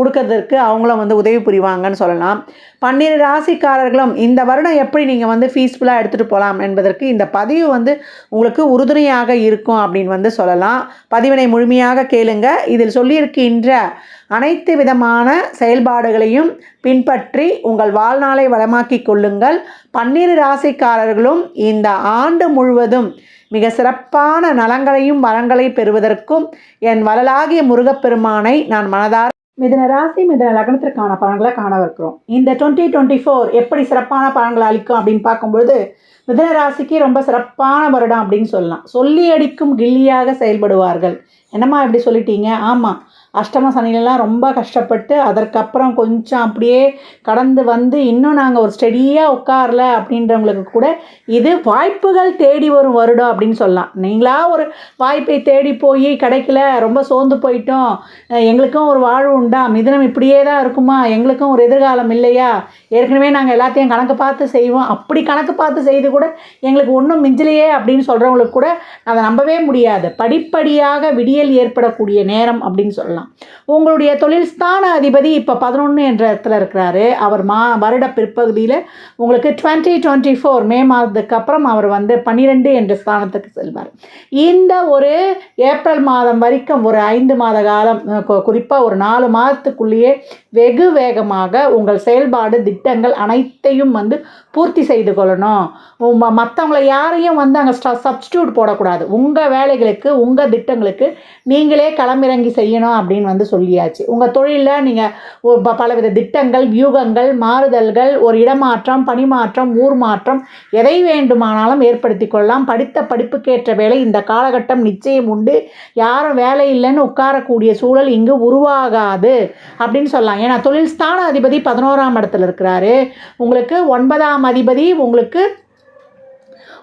கொடுக்கறதற்கு அவங்களும் வந்து உதவி புரிவாங்கன்னு சொல்லலாம். பன்னிரு ராசிக்காரர்களும் இந்த வருடம் எப்படி நீங்கள் வந்து ஃபீஸ்ஃபுல்லாக எடுத்துகிட்டு போகலாம் என்பதற்கு இந்த பதிவு வந்து உங்களுக்கு உறுதுணையாக இருக்கும் அப்படின்னு வந்து சொல்லலாம். பதிவினை முழுமையாக கேளுங்க. இதில் சொல்லியிருக்கின்ற அனைத்து விதமான செயல்பாடுகளையும் பின்பற்றி உங்கள் வாழ்நாளை வளமாக்கி கொள்ளுங்கள். பன்னிரு ராசிக்காரர்களும் இந்த ஆண்டு முழுவதும் மிக சிறப்பான நலங்களையும் வரங்களை பெறுவதற்கும் என் வளலாகிய முருகப்பெருமானை நான் மனதார மிதன ராசி மிதன லக்னத்திற்கான பலன்களை காணவிருக்கிறோம் இந்த டுவெண்ட்டி டுவெண்ட்டி ஃபோர் எப்படி சிறப்பான பலன்களை அளிக்கும் அப்படின்னு பார்க்கும்பொழுது மிதன ராசிக்கு ரொம்ப சிறப்பான வருடம் அப்படின்னு சொல்லலாம். சொல்லி அடிக்கும் கில்லியாக செயல்படுவார்கள். என்னம்மா இப்படி சொல்லிட்டீங்க? ஆமாம் அஷ்டம சனிலெலாம் ரொம்ப கஷ்டப்பட்டு அதற்கப்புறம் கொஞ்சம் அப்படியே கடந்து வந்து இன்னும் நாங்கள் ஒரு ஸ்டெடியாக உட்காரல அப்படின்றவங்களுக்கு கூட இது வாய்ப்புகள் தேடி வரும் வருடம் அப்படின்னு சொல்லலாம். நீங்களா ஒரு வாய்ப்பை தேடி போய் கிடைக்கல ரொம்ப சோர்ந்து போயிட்டோம் எங்களுக்கும் ஒரு வாழ்வு உண்டா? மிதனம் இப்படியே தான் இருக்குமா? எங்களுக்கும் ஒரு எதிர்காலம் இல்லையா? ஏற்கனவே நாங்கள் எல்லாத்தையும் கணக்கு பார்த்து செய்வோம். அப்படி கணக்கு பார்த்து செய்து கூட எங்களுக்கு ஒன்றும் மிஞ்சலையே அப்படின்னு சொல்கிறவங்களுக்கு கூட அதை நம்பவே முடியாது. படிப்படியாக விடியல் ஏற்படக்கூடிய நேரம் அப்படின்னு சொல்லலாம். உங்களுடைய தொழில் ஸ்தான அதிபதி இப்போ பதினொன்று என்ற இடத்துல இருக்கிறாரு. அவர் மா வருட பிற்பகுதியில் உங்களுக்கு டுவெண்ட்டி டுவெண்ட்டி ஃபோர் மே மாதத்துக்கு அப்புறம் அவர் வந்து பன்னிரெண்டு என்ற ஸ்தானத்துக்கு செல்வார். இந்த ஒரு ஏப்ரல் மாதம் வரைக்கும் ஒரு ஐந்து மாத காலம் குறிப்பாக ஒரு நாலு மாதத்துக்குள்ளேயே வெகு வேகமாக உங்கள் செயல்பாடு திட்டங்கள் அனைத்தையும் வந்து பூர்த்தி செய்து கொள்ளணும். மற்றவங்களை யாரையும் வந்து அங்கே சப்ஸ்டியூட் போடக்கூடாது. உங்கள் வேலைகளுக்கு உங்கள் திட்டங்களுக்கு நீங்களே களமிறங்கி செய்யணும் அப்படின்னு வந்து சொல்லியாச்சு. உங்கள் தொழிலில் நீங்கள் பலவித திட்டங்கள் வியூகங்கள் மாறுதல்கள் ஒரு இடமாற்றம் பணிமாற்றம் ஊர் மாற்றம் எதை வேண்டுமானாலும் ஏற்படுத்தி கொள்ளலாம். படித்த படிப்புக்கேற்ற வேலை இந்த காலகட்டம் நிச்சயம் உண்டு. யாரும் வேலை இல்லைன்னு உட்காரக்கூடிய சூழல் இங்கு உருவாகாது அப்படின்னு சொல்லலாம். ஏன்னா தொழில் ஸ்தான அதிபதி பதினோராம் இடத்துல இருக்கிறார். உங்களுக்கு ஒன்பதாம் அதிபதி உங்களுக்கு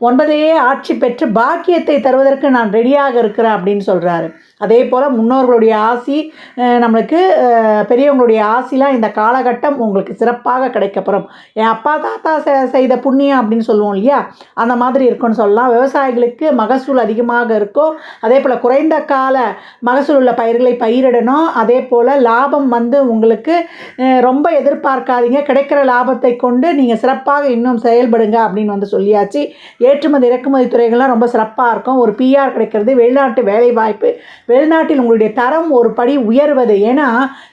ஒன்பதையே ஆட்சி பெற்று பாக்கியத்தை தருவதற்கு நான் ரெடியாக இருக்கிறேன் அப்படின்னு சொல்கிறாரு அதே போல் முன்னோர்களுடைய ஆசி நம்மளுக்கு பெரியவங்களுடைய ஆசிலாம் இந்த காலகட்டம் உங்களுக்கு சிறப்பாக கிடைக்கப்பெறும். என் அப்பா தாத்தா செ- செய்த புண்ணியம் அப்படின்னு சொல்லுவோம் இல்லையா? அந்த மாதிரி இருக்கும்னு சொல்லலாம். விவசாயிகளுக்கு மகசூல் அதிகமாக இருக்கும். அதே போல் குறைந்த கால மகசூல் உள்ள பயிர்களை பயிரிடணும். அதே போல் லாபம் வந்து உங்களுக்கு ரொம்ப எதிர்பார்க்காதீங்க. கிடைக்கிற லாபத்தை கொண்டு நீங்கள் சிறப்பாக இன்னும் செயல்படுங்க அப்படின்னு வந்து சொல்லியாச்சு. ஏற்றுமதி இறக்குமதி துறைகள்லாம் ரொம்ப சிறப்பாக இருக்கும். ஒரு பிஆர் கிடைக்கிறது வெளிநாட்டு வேலைவாய்ப்பு வெளிநாட்டில் உங்களுடைய தரம் ஒரு படி உயர்வது. ஏன்னா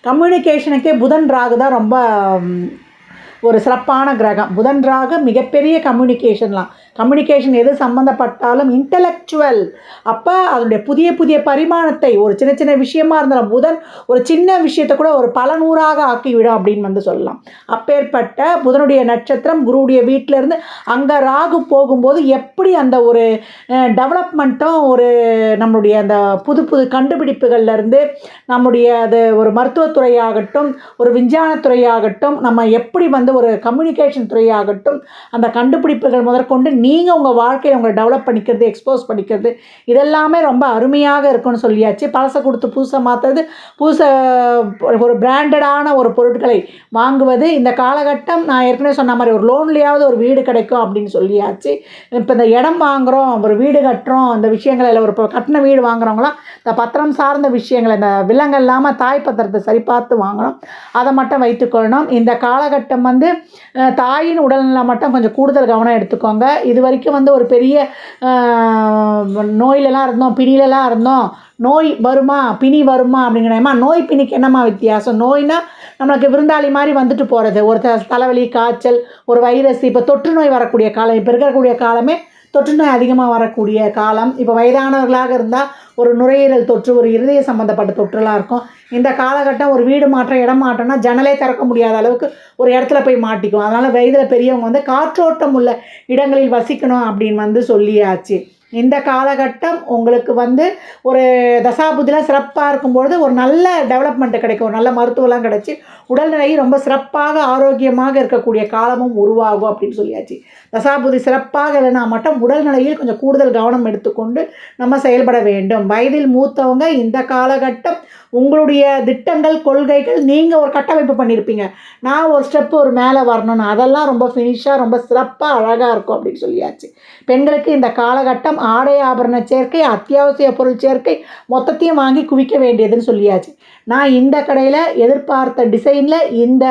கம்யூனிகேஷனுக்கே புதன் ராகு தான் ரொம்ப ஒரு சிறப்பான கிரகம். புதன் ராகு மிகப்பெரிய கம்யூனிகேஷன்லாம் கம்யூனிகேஷன் எது சம்மந்தப்பட்டாலும் இன்டலெக்சுவல் அப்போ அதனுடைய புதிய புதிய பரிமாணத்தை ஒரு சின்ன சின்ன விஷயமா இருந்தாலும் புதன் ஒரு சின்ன விஷயத்தை கூட ஒரு பல நூறாக ஆக்கிவிடும் அப்படின்னு வந்து சொல்லலாம். அப்பேற்பட்ட புதனுடைய நட்சத்திரம் குருவுடைய வீட்டிலேருந்து அங்கே ராகு போகும்போது எப்படி அந்த ஒரு டெவலப்மெண்ட்டும் ஒரு நம்மளுடைய அந்த புது புது கண்டுபிடிப்புகள்லேருந்து நம்முடைய அது ஒரு மருத்துவத்துறையாகட்டும் ஒரு விஞ்ஞானத்துறையாகட்டும் நம்ம எப்படி வந்து ஒரு கம்யூனிகேஷன் துறையாகட்டும் அந்த கண்டுபிடிப்புகள் முதற்கொண்டு நீங்கள் உங்கள் வாழ்க்கையை உங்களை டெவலப் பண்ணிக்கிறது எக்ஸ்போஸ் பண்ணிக்கிறது இதெல்லாமே ரொம்ப அருமையாக இருக்கும்னு சொல்லியாச்சு. பழசை கொடுத்து புதுசை மாற்றுறது புதுசை ஒரு பிராண்டடான ஒரு பொருட்களை வாங்குவது. இந்த காலகட்டம் நான் ஏற்கனவே சொன்ன மாதிரி ஒரு லோன்லேயாவது ஒரு வீடு கிடைக்கும் அப்படின்னு சொல்லியாச்சு. இப்போ இந்த இடம் வாங்குகிறோம் ஒரு வீடு கட்டுறோம் இந்த விஷயங்கள் இல்லை ஒரு இப்போ கட்டின வீடு வாங்குறவங்களாம் இந்த பத்திரம் சார்ந்த விஷயங்களை இந்த விலங்கு இல்லாமல் தாய் பத்திரத்தை சரி பார்த்து வாங்கணும். அதை மட்டும் வைத்துக்கொள்ளணும் இந்த காலகட்டம் வந்து தாயின் உடல்நலம் மட்டும் கொஞ்சம் கூடுதல் கவனம் எடுத்துக்கோங்க. இது வரைக்கும் வந்து ஒரு பெரிய நோயிலலாம் இருந்தோம் பிணிலலாம் இருந்தோம். நோய் வருமா? பிணி வருமா? அப்படிங்கிறமா நோய் பிணிக்கு என்னம்மா வித்தியாசம்? நோய்னால் நம்மளுக்கு விருந்தாளி மாதிரி வந்துட்டு போகிறது ஒரு தலைவலி காய்ச்சல் ஒரு வைரஸ் இப்போ தொற்று நோய் வரக்கூடிய காலம் இப்போ இருக்கக்கூடிய காலமே தொற்று நோய் அதிகமாக வரக்கூடிய காலம். இப்போ வயதானவர்களாக இருந்தால் ஒரு நுரையீரல் தொற்று ஒரு இருதய சம்மந்தப்பட்ட தொற்றுலாம் இருக்கும். இந்த காலகட்டம் ஒரு வீடு மாற்றம் இடம் மாற்றம்னா ஜன்னலே திறக்க முடியாத அளவுக்கு ஒரு இடத்துல போய் மாட்டிக்கும். அதனால் வயதில் பெரியவங்க வந்து காற்றோட்டம் உள்ள இடங்களில் வசிக்கணும் அப்படின்னு வந்து சொல்லியாச்சு. இந்த காலகட்டம் உங்களுக்கு வந்து ஒரு தசாபுத்திலாம் சிறப்பாக இருக்கும்பொழுது ஒரு நல்ல டெவலப்மெண்ட்டு கிடைக்கும். ஒரு நல்ல மருத்துவம்லாம் கிடச்சி உடல்நிலை ரொம்ப சிறப்பாக ஆரோக்கியமாக இருக்கக்கூடிய காலமும் உருவாகும் அப்படின்னு சொல்லியாச்சு. தசாபுதி சிறப்பாக இல்லைனா மட்டும் உடல்நிலையில் கொஞ்சம் கூடுதல் கவனம் எடுத்துக்கொண்டு நம்ம செயல்பட வேண்டும். வயதில் மூத்தவங்க இந்த காலகட்டம் உங்களுடைய திட்டங்கள் கொள்கைகள் நீங்கள் ஒரு கட்டமைப்பு பண்ணியிருப்பீங்க நான் ஒரு ஸ்டெப்பு ஒரு மேலே வரணும்னு அதெல்லாம் ரொம்ப ஃபினிஷாக ரொம்ப சிறப்பாக அழகாக இருக்கும் அப்படின்னு சொல்லியாச்சு. பெண்களுக்கு இந்த காலகட்டம் ஆடை ஆபரண சேர்க்கை அத்தியாவசிய பொருள் சேர்க்கை மொத்தத்தையும் வாங்கி குவிக்க வேண்டியதுன்னு சொல்லியாச்சு. நான் இந்த கடையில் எதிர்பார்த்த டிசைனில் இந்த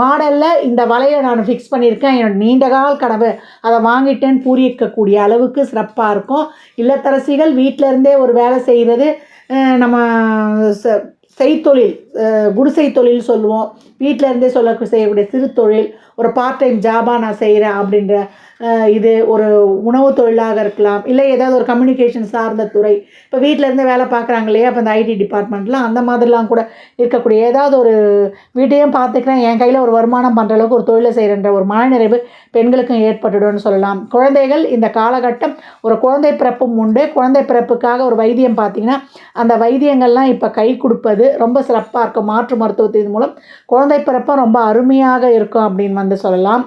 மாடலில் இந்த வலையை நான் ஃபிக்ஸ் பண்ணியிருக்கேன். என்னோட நீ நீண்டகால் கனவு. அதை வாங்கிட்டேன்னு பூரிக்கக்கூடிய அளவுக்கு சிறப்பாக இருக்கும். இல்லத்தரசிகள் வீட்டிலருந்தே ஒரு வேலை செய்கிறது நம்ம ச செய்தொழில் குடிசை தொழில் சொல்லுவோம். வீட்டிலருந்தே சொல்ல செய்யக்கூடிய சிறு தொழில் ஒரு பார்ட் டைம் ஜாபாக நான் செய்கிறேன் அப்படின்ற இது ஒரு உணவு தொழிலாக இருக்கலாம் இல்லை ஏதாவது ஒரு கம்யூனிகேஷன் சார்ந்த துறை. இப்போ வீட்டிலேருந்து வேலை பார்க்குறாங்க இல்லையா? இப்போ இந்த ஐடி டிபார்ட்மெண்ட்லாம் அந்த மாதிரிலாம் கூட இருக்கக்கூடிய ஏதாவது ஒரு வீட்டையும் பார்த்துக்கிறேன். என் கையில் ஒரு வருமானம் பண்ணுற அளவுக்கு ஒரு தொழிலை செய்கிறன்ற ஒரு மனநிறைவு பெண்களுக்கும் ஏற்பட்டுடும்னு சொல்லலாம். குழந்தைகள் இந்த காலகட்டம் ஒரு குழந்தை பிறப்பும் உண்டு. குழந்தை பிறப்புக்காக ஒரு வைத்தியம் பார்த்தீங்கன்னா அந்த வைத்தியங்கள்லாம் இப்போ கை கொடுப்பது ரொம்ப சிறப்பாக இருக்கும். மாற்று மருத்துவத்தின் மூலம் குழந்தை பிறப்பும் ரொம்ப அருமையாக இருக்கும் அப்படின்னு வந்து சொல்லலாம்.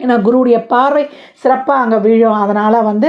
ஏன்னா குருவுடைய பார்வை சிறப்பாக அங்கே விழும். அதனால் வந்து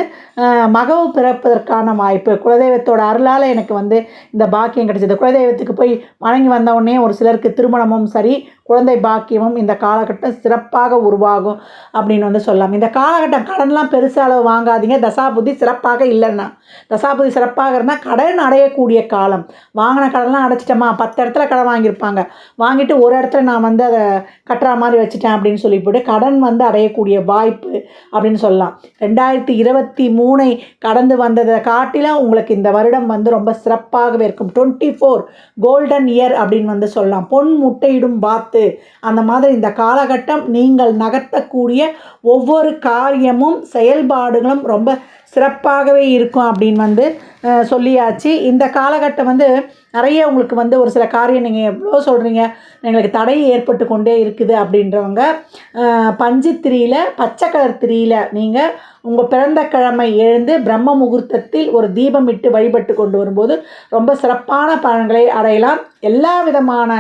மகவு பிறப்பதற்கான வாய்ப்பு. குலதெய்வத்தோட அருளால் எனக்கு வந்து இந்த பாக்கியம் கிடைச்சது. குலதெய்வத்துக்கு போய் வணங்கி வந்தவுடனே ஒரு சிலருக்கு திருமணமும் சரி குழந்தை பாக்கியமும் இந்த காலகட்டம் சிறப்பாக உருவாகும் அப்படின்னு வந்து சொல்லலாம். இந்த காலகட்டம் கடன்லாம் பெருசாக அளவு வாங்காதீங்க. தசாபுத்தி சிறப்பாக இல்லைன்னா. தசாபுத்தி சிறப்பாக இருந்தால் கடன் அடையக்கூடிய காலம். வாங்கின கடன்லாம் அடைச்சிட்டோமா? பத்து இடத்துல கடன் வாங்கியிருப்பாங்க. வாங்கிட்டு ஒரு இடத்துல நான் வந்து அதை கட்டுற மாதிரி வச்சுட்டேன் அப்படின்னு சொல்லி போட்டு கடன் வந்து அடையக்கூடிய வாய்ப்பு அப்படின்னு சொல்லலாம். ரெண்டாயிரத்தி இருபத்தி மூணை கடந்து வந்ததை காட்டிலும் உங்களுக்கு இந்த வருடம் வந்து ரொம்ப சிறப்பாகவே இருக்கும். டுவெண்ட்டி ஃபோர் கோல்டன் இயர் அப்படின்னு வந்து சொல்லலாம். பொன் முட்டையிடும் பாத்து அந்த மாதிரி இந்த காலகட்டம் நீங்கள் நகர்த்தக்கூடிய ஒவ்வொரு காரியமும் செயல்பாடுகளும் ரொம்ப சிறப்பாகவே இருக்கும் அப்படின்னு வந்து சொல்லியாச்சு. இந்த காலகட்டம் வந்து நிறைய உங்களுக்கு வந்து ஒரு சில காரியம் நீங்கள் எவ்வளோ சொல்கிறீங்க எங்களுக்கு தடை ஏற்பட்டு கொண்டே இருக்குது அப்படின்றவங்க பஞ்சு திரியில் பச்சை கலர் திரியில் நீங்கள் உங்கள் பிறந்த கிழமை எழுந்து பிரம்ம முகூர்த்தத்தில் ஒரு தீபம் இட்டு வழிபட்டு கொண்டு வரும்போது ரொம்ப சிறப்பான பலன்களை அடையலாம். எல்லா விதமான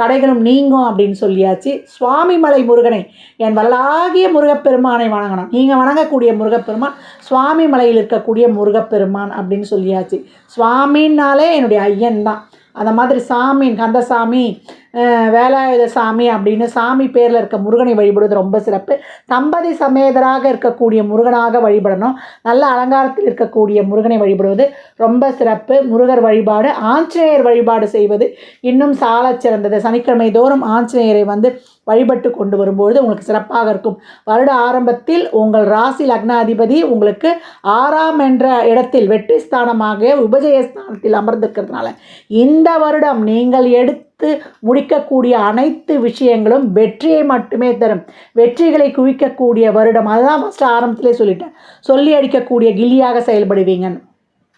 தடைகளும் நீங்கும் அப்படின்னு சொல்லியாச்சு. சுவாமிமலை முருகனை என் வல்லாகிய முருகப்பெருமானை வணங்கணும். நீங்கள் வணங்கக்கூடிய முருகப்பெருமான் சுவாமிமலை மலையில் இருக்கக்கூடிய முருகப்பெருமான் அப்படின்னு சொல்லியாச்சு. சுவாமின்னாலே என்னுடைய ஐயன் தான். அந்த மாதிரி சாமி கந்தசாமி வேலாயுத சாமி அப்படின்னு சாமி பேரில் இருக்க முருகனை வழிபடுவது ரொம்ப சிறப்பு. தம்பதி சமேதராக இருக்கக்கூடிய முருகனாக வழிபடணும். நல்ல அலங்காரத்தில் இருக்கக்கூடிய முருகனை வழிபடுவது ரொம்ப சிறப்பு. முருகர் வழிபாடு ஆஞ்சநேயர் வழிபாடு செய்வது இன்னும் சாலச் சிறந்தது. சனிக்கிழமை தோறும் ஆஞ்சநேயரை வந்து வழிபட்டு கொண்டு வரும்பொழுது உங்களுக்கு சிறப்பாக இருக்கும். வருட ஆரம்பத்தில் உங்கள் ராசி லக்னாதிபதி உங்களுக்கு ஆறாம் என்ற இடத்தில் வெற்றி ஸ்தானமாக உபஜயஸ்தானத்தில் அமர்ந்திருக்கிறதுனால இந்த வருடம் நீங்கள் எடுத்து முடிக்கக்கூடிய அனைத்து விஷயங்களும் வெற்றியை மட்டுமே தரும். வெற்றிகளை குவிக்கக்கூடிய வருடம். அதுதான் ஃபஸ்ட்டு ஆரம்பத்திலே சொல்லிட்டேன். சொல்லி அடிக்கக்கூடிய கில்லியாக செயல்படுவீங்க.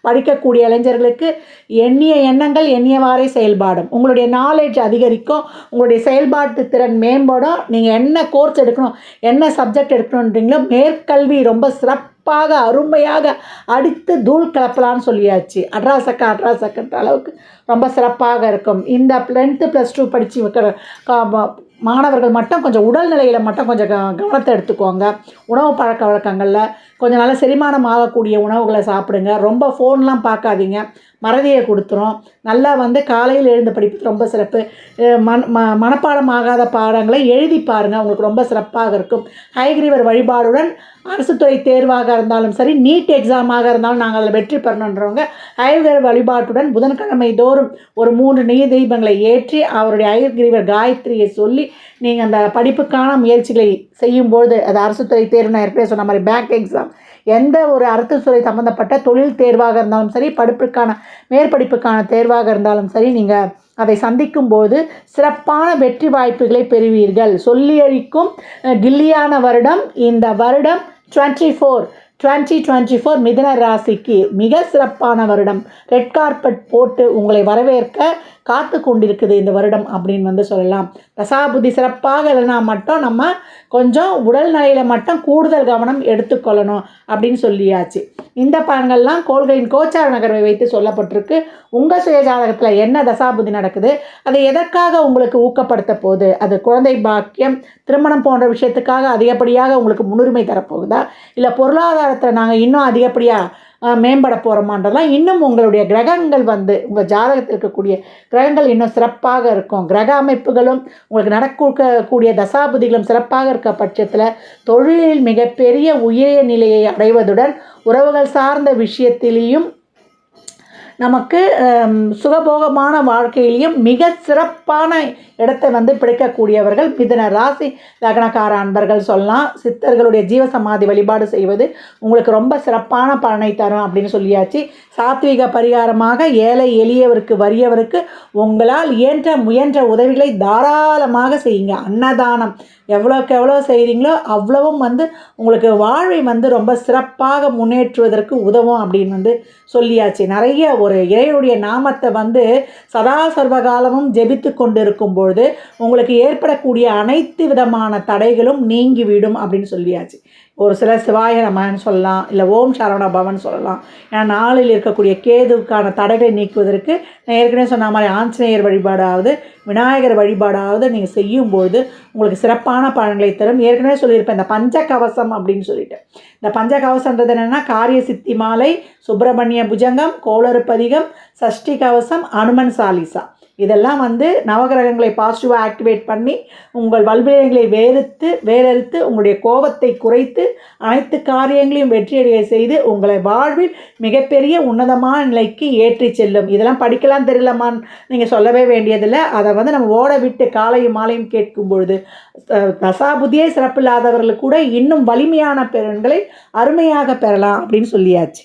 படிக்கக்கூடிய இளைஞர்களுக்கு எண்ணிய எண்ணங்கள் எண்ணியவாறே செயல்பாடும். உங்களுடைய நாலேஜ் அதிகரிக்கும். உங்களுடைய செயல்பாட்டு திறன் மேம்படும். நீங்கள் என்ன கோர்ஸ் எடுக்கணும் என்ன சப்ஜெக்ட் எடுக்கணுன்றீங்களோ மேற்கல்வி ரொம்ப சிறப்பு. சிறப்பாக அருமையாக அடித்து தூள் கலப்பலான்னு சொல்லியாச்சு. அட்ராசக்கா அட்ராசக்கன்ற அளவுக்கு ரொம்ப சிறப்பாக இருக்கும். இந்த டென்த்து ப்ளஸ் டூ படித்து வைக்கிற கா- மாணவர்கள் மட்டும் கொஞ்சம் உடல்நிலையில் மட்டும் கொஞ்சம் க- கவனத்தை எடுத்துக்கோங்க. உணவு பழக்க வழக்கங்களில் கொஞ்சம் நல்ல செரிமானம் ஆகக்கூடிய உணவுகளை சாப்பிடுங்க. ரொம்ப ஃபோன்லாம் பார்க்காதீங்க. மறதியை கொடுத்துரும். நல்லா வந்து காலையில் எழுந்து படிப்பு ரொம்ப சிறப்பு. மண் ம மனப்பாடம் ஆகாத பாடங்களை எழுதி பாருங்கள் உங்களுக்கு ரொம்ப சிறப்பாக இருக்கும். ஹைகிரீவர் வழிபாடுடன் அரசு துறை தேர்வாக இருந்தாலும் சரி நீட் எக்ஸாமாக இருந்தாலும் நாங்கள் அதில் வெற்றி பெறணுன்றவங்க ஹைகிரீவர் வழிபாட்டுடன் புதன்கிழமை தோறும் ஒரு மூன்று நெய் தீபங்களை ஏற்றி அவருடைய ஹைகிரீவர் காயத்ரியை சொல்லி நீங்கள் அந்த படிப்புக்கான முயற்சிகளை செய்யும்போது அது அரசு துறை தேர்வு நான் ஏற்கனவே சொன்ன மாதிரி பேங்க் எக்ஸாம் எந்த ஒரு அரசு துறை சம்மந்தப்பட்ட தொழில் தேர்வாக இருந்தாலும் சரி படிப்புக்கான மேற்படிப்புக்கான தேர்வாக இருந்தாலும் சரி நீங்கள் அதை சந்திக்கும் போது சிறப்பான வெற்றி வாய்ப்புகளை பெறுவீர்கள். சொல்லியழிக்கும் கில்லியான வருடம் இந்த வருடம் twenty four twenty twenty four மிதன ராசிக்கு மிக சிறப்பான வருடம். ரெட் கார்பெட் போட்டு உங்களை வரவேற்க காத்து கொண்டிருக்குது இந்த வருடம் அப்படின்னு வந்து சொல்லலாம். தசாபுதி சிறப்பாக இல்லைனா மட்டும் நம்ம கொஞ்சம் உடல் நிலையில் மட்டும் கூடுதல் கவனம் எடுத்துக்கொள்ளணும் அப்படின்னு சொல்லியாச்சு. இந்த பலன்கள்லாம் கோள்களின் கோச்சார நகர்வை வைத்து சொல்லப்பட்டிருக்கு. உங்கள் சுயஜாதகத்தில் என்ன தசாபுதி நடக்குது? அதை எதற்காக உங்களுக்கு ஊக்கப்படுத்த போகுது? அது குழந்தை பாக்கியம் திருமணம் போன்ற விஷயத்துக்காக அதிகப்படியாக உங்களுக்கு முன்னுரிமை தரப்போகுதா? இல்லை பொருளாதார பொருளாதாரத்தில் நாங்கள் இன்னும் அதிகப்படியாக மேம்பட போகிறோமான்றதெல்லாம் இன்னும் உங்களுடைய கிரகங்கள் வந்து உங்கள் ஜாதகத்தில் இருக்கக்கூடிய கிரகங்கள் இன்னும் சிறப்பாக இருக்கும். கிரக அமைப்புகளும் உங்களுக்கு நடக்கக்கூடிய தசாபதிகளும் சிறப்பாக இருக்க பட்சத்தில் தொழிலில் மிகப்பெரிய உயரிய நிலையை அடைவதுடன் உறவுகள் சார்ந்த விஷயத்திலேயும் நமக்கு சுகபோகமான வாழ்க்கையிலையும் மிக சிறப்பான இடத்தை வந்து பிடிக்கக்கூடியவர்கள் மிதன ராசி லக்னக்கார அன்பர்கள் சொல்லலாம். சித்தர்களுடைய ஜீவசமாதி வழிபாடு செய்வது உங்களுக்கு ரொம்ப சிறப்பான பலனை தரும் அப்படின்னு சொல்லியாச்சு. சாத்விக பரிகாரமாக ஏழை எளியவருக்கு வறியவருக்கு உங்களால் இயன்ற முயன்ற உதவிகளை தாராளமாக செய்யுங்க. அன்னதானம் எவ்வளோக்கு எவ்வளோ செய்கிறீங்களோ அவ்வளவும் வந்து உங்களுக்கு வாழ்வை வந்து ரொம்ப சிறப்பாக முன்னேற்றுவதற்கு உதவும் அப்படின்னு வந்து சொல்லியாச்சு. நிறைய ஒரு இறையுடைய நாமத்தை வந்து சதா சர்வகாலமும் ஜெபித்து கொண்டு இருக்கும் பொழுது உங்களுக்கு ஏற்படக்கூடிய அனைத்து விதமான தடைகளும் நீங்கிவிடும் அப்படின்னு சொல்லியாச்சு. ஒரு சில சிவாய நமன்னு சொல்லலாம் இல்லை ஓம் சரவண பவன் சொல்லலாம். ஏன்னா நாளில் இருக்கக்கூடிய கேதுவுக்கான தடைகளை நீக்குவதற்கு நான் ஏற்கனவே சொன்ன மாதிரி ஆஞ்சநேயர் வழிபாடாவது விநாயகர் வழிபாடாவது நீங்கள் செய்யும்போது உங்களுக்கு சிறப்பான பலன்களை தரும். ஏற்கனவே சொல்லியிருப்பேன் இந்த பஞ்சகவசம் அப்படின்னு சொல்லிட்டு. இந்த பஞ்சகவசன்றது என்னென்னா காரிய சித்தி மாலை சுப்பிரமணிய புஜங்கம் கோளறுப்பதிகம் சஷ்டி கவசம் அனுமன் சாலிசா. இதெல்லாம் வந்து நவகிரகங்களை பாசிட்டிவாக ஆக்டிவேட் பண்ணி உங்கள் வல்வினைகளை வேறுத்து வேறறுத்து உங்களுடைய கோபத்தை குறைத்து அனைத்து காரியங்களையும் வெற்றியடைய செய்து உங்களை வாழ்வில் மிகப்பெரிய உன்னதமான நிலைக்கு ஏற்றி செல்லும். இதெல்லாம் படிக்கலாம் தெரியலமான்னு நீங்கள் சொல்லவே வேண்டியதில்லை. அதை வந்து நம்ம ஓட விட்டு காலையும் மாலையும் கேட்கும் பொழுது தசாபுதியே சிறப்பில்லாதவர்களுக்கு கூட இன்னும் வலிமையான பெறன்களை அருமையாக பெறலாம் அப்படின்னு சொல்லியாச்சு.